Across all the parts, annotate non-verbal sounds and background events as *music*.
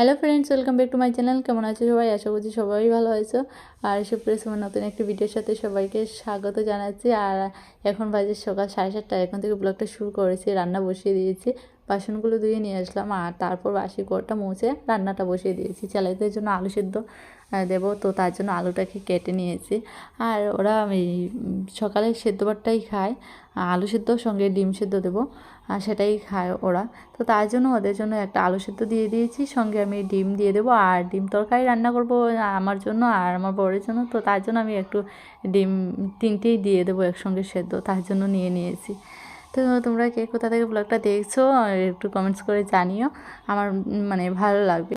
Hello friends welcome back to my channel কেমন আছে সবাই? আশা করছি সবাই ভালো হয়েছো আর সুপ্রেস প্রেস আমার নতুন একটি ভিডিওর সাথে সবাইকে স্বাগত জানাচ্ছি। আর এখন বাজে সকাল সাড়ে সাতটা। এখন থেকে ব্লগটা শুরু করেছি, রান্না বসিয়ে দিয়েছি। বাসনগুলো ধুয়ে নিয়ে আসলাম আর তারপর বাসি ঘরটা মুছে রান্নাটা বসিয়ে দিয়েছি। ছেলেদের জন্য আলু সেদ্ধ দেবো। তো তার জন্য আলুটাকে কেটে নিয়েছি। আর ওরা এই সকালে সেদ্ধ ভাতটাই খায়, আলু সেদ্ধ সঙ্গে ডিম সেদ্ধ দেবো সেটাই খায় ওরা। তো তার জন্য ওদের জন্য একটা আলু সেদ্ধ দিয়ে দিয়েছি, সঙ্গে আমি ডিম দিয়ে দেবো। আর ডিম তরকারি রান্না করব আমার জন্য আর আমার বড়ের জন্য। তো তার জন্য আমি একটু ডিম, তিনটেই দিয়ে দেবো একসঙ্গে সেদ্ধ, তার জন্য নিয়ে নিয়েছি। তো তোমরা কে কোথা থেকে ব্লগটা দেখছ একটু কমেন্টস করে জানিও। আমার মানে ভালো লাগবে।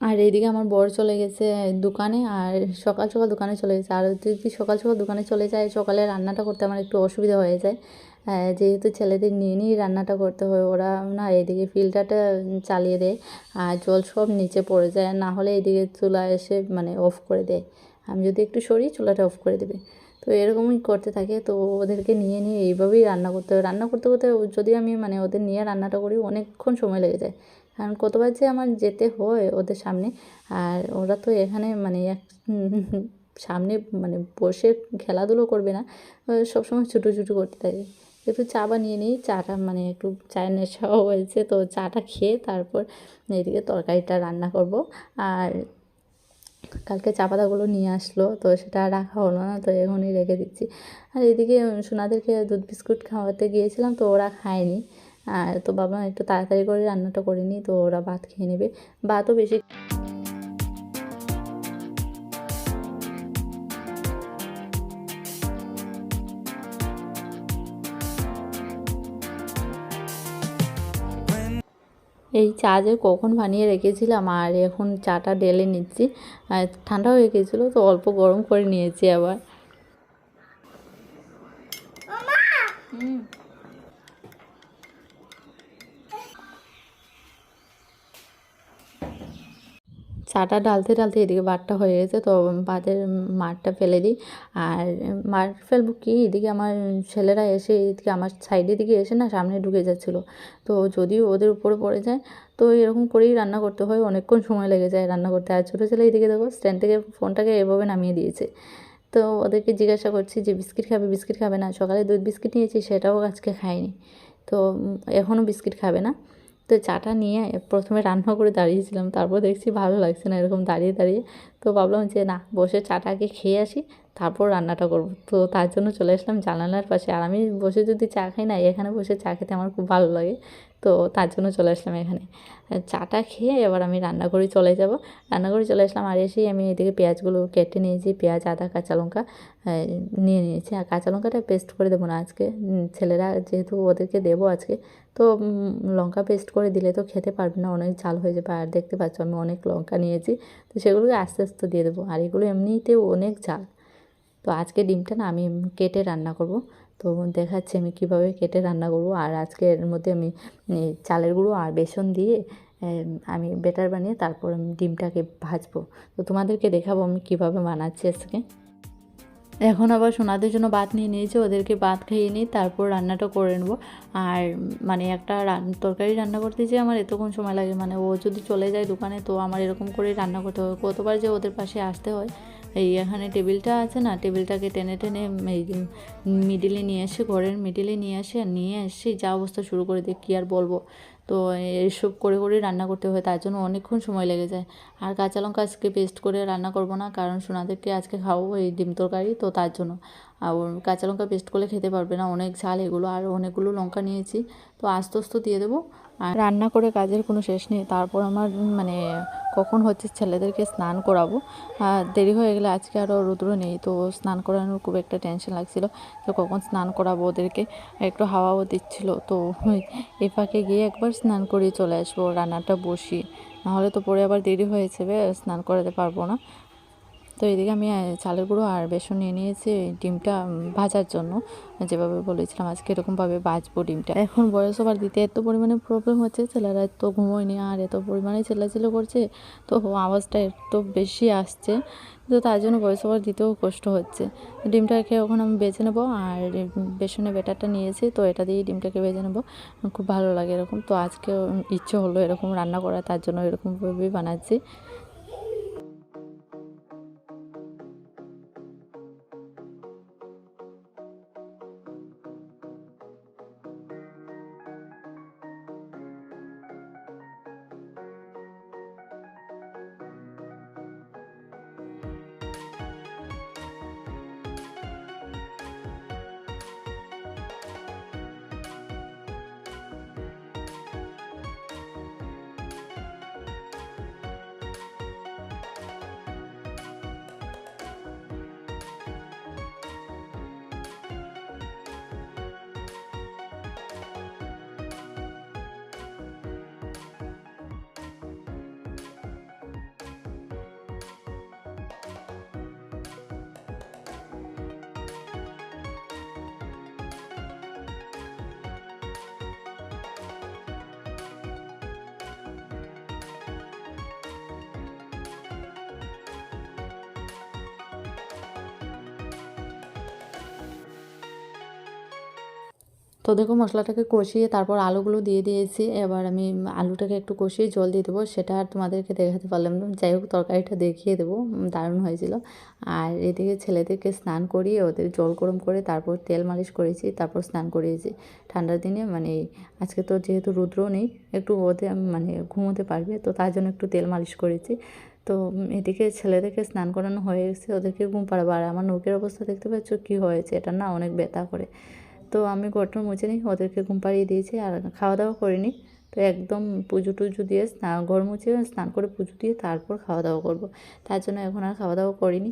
আর এইদিকে আমার বর চলে গেছে দোকানে, আর সকাল সকাল দোকানে চলে গেছে। আর যদি সকাল সকাল দোকানে চলে যায়, সকালে রান্নাটা করতে আমার একটু অসুবিধা হয়ে যায়। যেহেতু ছেলেদের নিয়ে নিয়েই রান্নাটা করতে হয়, ওরা না এদিকে ফিল্টারটা চালিয়ে দেয়, আর জল সব নিচে পড়ে যায়। না হলে এদিকে চুলা এসে মানে অফ করে দেয়। আমি যদি একটু সরি, চুলাটা অফ করে দেবে। তো এরকমই করতে থাকে। তো ওদেরকে নিয়ে নিয়ে এইভাবেই রান্না করতে হয়। রান্না করতে করতে যদি আমি মানে ওদের নিয়ে রান্নাটা করি, অনেকক্ষণ সময় লেগে যায়। কারণ কতবার যে আমার যেতে হয় ওদের সামনে, আর ওরা তো এখানে মানে এক *laughs* সামনে মানে বসে খেলাধুলো করবে না সবসময় ছুটো ছুটো করতে থাকে। একটু চা বানিয়ে নিই, চাটা মানে একটু চায়ের নেশাও হয়েছে, তো চাটা খেয়ে তারপর এদিকে তরকারিটা রান্না করব। আর কালকে চা পাতাগুলো নিয়ে আসলো, তো সেটা রাখা হলো না, তো এখনই রেখে দিচ্ছি। আর এদিকে সোনাদেরকে দুধ বিস্কুট খাওয়াতে গিয়েছিলাম, তো ওরা খায়নি। আর তো বাবা একটু তাড়াতাড়ি করে রান্নাটা করে নিই, তো ওরা ভাত খেয়ে নেবে। ভাতও বেশি এই চা যে কখন বানিয়ে রেখেছিলাম? আর এখন চাটা ডেলে নিচ্ছি। ঠান্ডা হয়ে গেছিল তো অল্প গরম করে নিয়েছি আবার। হুম। চাটা ডালতে ডালতে এদিকে ভাতটা হয়ে গেছে, তো ভাতের মাঠটা ফেলে দিই। আর মাঠ ফেলব কি? এদিকে আমার ছেলেরা এসে এদিকে আমার সাইডের দিকে এসে না সামনে ঢুকে যাচ্ছিল। তো যদিও ওদের উপরে পড়ে যায়, তো এরকম করেই রান্না করতে হয়, অনেকক্ষণ সময় লেগে যায় রান্না করতে। আর ছোটো ছেলে এদিকে দেখো স্ট্যান্ড থেকে ফোনটাকে এভাবে নামিয়ে দিয়েছে। তো ওদেরকে জিজ্ঞাসা করছি যে, বিস্কিট খাবে বিস্কিট খাবে না? সকালে দুধ বিস্কিট নিয়েছি, সেটাও আজকে খায়নি তো এখনও বিস্কিট খাবে না। তো চাটা নিয়ে প্রথমে রান্না করে দাঁড়িয়েছিলাম, তারপর দেখছি ভালো লাগছে না এরকম দাঁড়িয়ে দাঁড়িয়ে। তো ভাবলাম যে না, বসে চাটাকে খেয়ে আসি, তারপর রান্নাটা করব। তো তার জন্য চলে আসলাম জানালার পাশে। আর আমি বসে যদি চা খাই না, এখানে বসে চা খেতে আমার খুব ভালো লাগে। তো তার জন্য চলে আসলাম এখানে। চাটা খেয়ে এবার আমি রান্না করে চলে যাব। রান্না করে চলে আসলাম আর এসেই আমি এদিকে পেঁয়াজগুলো কেটে নিয়েছি, পেঁয়াজ, আদা, কাঁচা লঙ্কা নিয়ে নিয়েছি। আর কাঁচা লঙ্কাটা পেস্ট করে দেবো না আজকে। ছেলেরা যেহেতু ওদেরকে দেবো আজকে, তো লঙ্কা পেস্ট করে দিলে তো খেতে পারবে না, অনেক ঝাল হয়ে যাবে। আর দেখতে পাচ্ছ আমি অনেক লঙ্কা নিয়েছি, তো সেগুলোকে আস্তে আস্তে দিয়ে দেবো। আর এগুলো এমনিতেও অনেক ঝাল। তো আজকে ডিমটা না আমি কেটে রান্না করব। তো দেখাচ্ছি আমি কীভাবে কেটে রান্না করব। আর আজকে এর মধ্যে আমি চালের গুঁড়ো আর বেসন দিয়ে আমি বেটার বানিয়ে তারপর আমি ডিমটাকে ভাজবো। তো তোমাদেরকে দেখাবো আমি কীভাবে বানাচ্ছি আজকে। এখন আবার সোনাদের জন্য ভাত নিয়ে নিয়েছি, ওদেরকে ভাত খাইয়ে নিই তারপর রান্নাটা করে নেব। আর মানে একটা তরকারি রান্না করতে যে আমার এতক্ষণ সময় লাগে মানে ও যদি চলে যায় দোকানে তো আমার এরকম করেই রান্না করতে হয় কতবার যে ওদের পাশে আসতে হয় এই এখানে টেবিলটা আছে না, টেবিলটাকে টেনে টেনে মিডিলে নিয়ে এসে, ঘরের মিডিলে নিয়ে আসে আর নিয়ে এসে যা অবস্থা শুরু করে দিই কী আর বলব। তো এইসব করে করে রান্না করতে হয়, তার জন্য অনেকক্ষণ সময় লেগে যায়। আর কাঁচা লঙ্কা আজকে পেস্ট করে রান্না করব না, কারণ সোনাদেরকে আজকে খাওয়াবো এই ডিম তরকারি, তো তার জন্য। আর কাঁচা লঙ্কা পেস্ট করলে খেতে পারবে না, অনেক ঝাল এগুলো, আর অনেকগুলো লঙ্কা নিয়েছি, তো আস্তে আস্তে দিয়ে দেবো। রান্না করে কাজের কোনো শেষ নেই। তারপর আমার মানে কখন হচ্ছে ছেলেদেরকে স্নান করাবো। দেরি হয়ে গেলে আজকে আরও রুদ্র নেই, তো স্নান করানোর খুব একটা টেনশন লাগছিল। তো কখন স্নান করাবো ওদেরকে? একটু হাওয়াও দিচ্ছিল। তো এ ফাঁকে গিয়ে একবার স্নান করিয়ে চলে আসব, রান্নাটা বসি নাহলে তো পরে আবার দেরি হয়ে যাবে স্নান করাতে পারব না। তো এদিকে আমি চালের গুঁড়ো আর বেসন নিয়ে নিয়েছি ডিমটা ভাজার জন্য। যেভাবে বলেছিলাম আজকে এরকমভাবে ভাজবো ডিমটা। এখন বয়স ওভার দিতে এত পরিমাণে প্রবলেম হচ্ছে, ছেলেরা এত ঘুমোয়নি আর এত পরিমাণে চেল্লাচিল্লি করছে, তো আওয়াজটা এত বেশি আসছে, তো তার জন্য ভয়েস ওভার দিতেও কষ্ট হচ্ছে। ডিমটাকে ওখানে আমি বেছে নেব আর বেসনে বেটারটা নিয়েছি, তো এটা দিয়ে ডিমটাকে ভেজে নেব। খুব ভালো লাগে এরকম, তো আজকে ইচ্ছে হলো এরকম রান্না করা, তার জন্য এরকমভাবেই বানাচ্ছি। তো দেখো মশলাটাকে কষিয়ে তারপর আলুগুলো দিয়ে দিয়েছি। এবার আমি আলুটাকে একটু কষিয়ে জল দিয়ে দেবো। সেটা আর তোমাদেরকে দেখাতে পারলাম না। যাই হোক, তরকারিটা দেখিয়ে দেবো। দারুণ হয়েছিল। আর এদিকে ছেলেদেরকে স্নান করিয়ে ওদের জল গরম করে তারপর তেল মালিশ করেছি, তারপর স্নান করিয়েছি। ঠান্ডার দিনে মানে আজকে তো যেহেতু রুদ্র নেই, একটু ওদের মানে ঘুমোতে পারবে, তো তার জন্য একটু তেল মালিশ করেছি। তো এদিকে ছেলেদেরকে স্নান করানো হয়ে গেছে। ওদেরকে ঘুম পাড়াবো। আর আমার নৌকের অবস্থা দেখতে পাচ্ছ কী হয়েছে? এটা না অনেক ব্যথা করে। তো আমি ঘরটা মুছে নিই, ওদেরকে ঘুম পাড়িয়ে দিয়েছি আর খাওয়া দাওয়া করিনি তো একদম পুজো টুজো দিয়ে স্নান ঘর মুছে স্নান করে পুজো দিয়ে তারপর খাওয়া দাওয়া করব। তার জন্য এখন আর খাওয়া দাওয়া করিনি।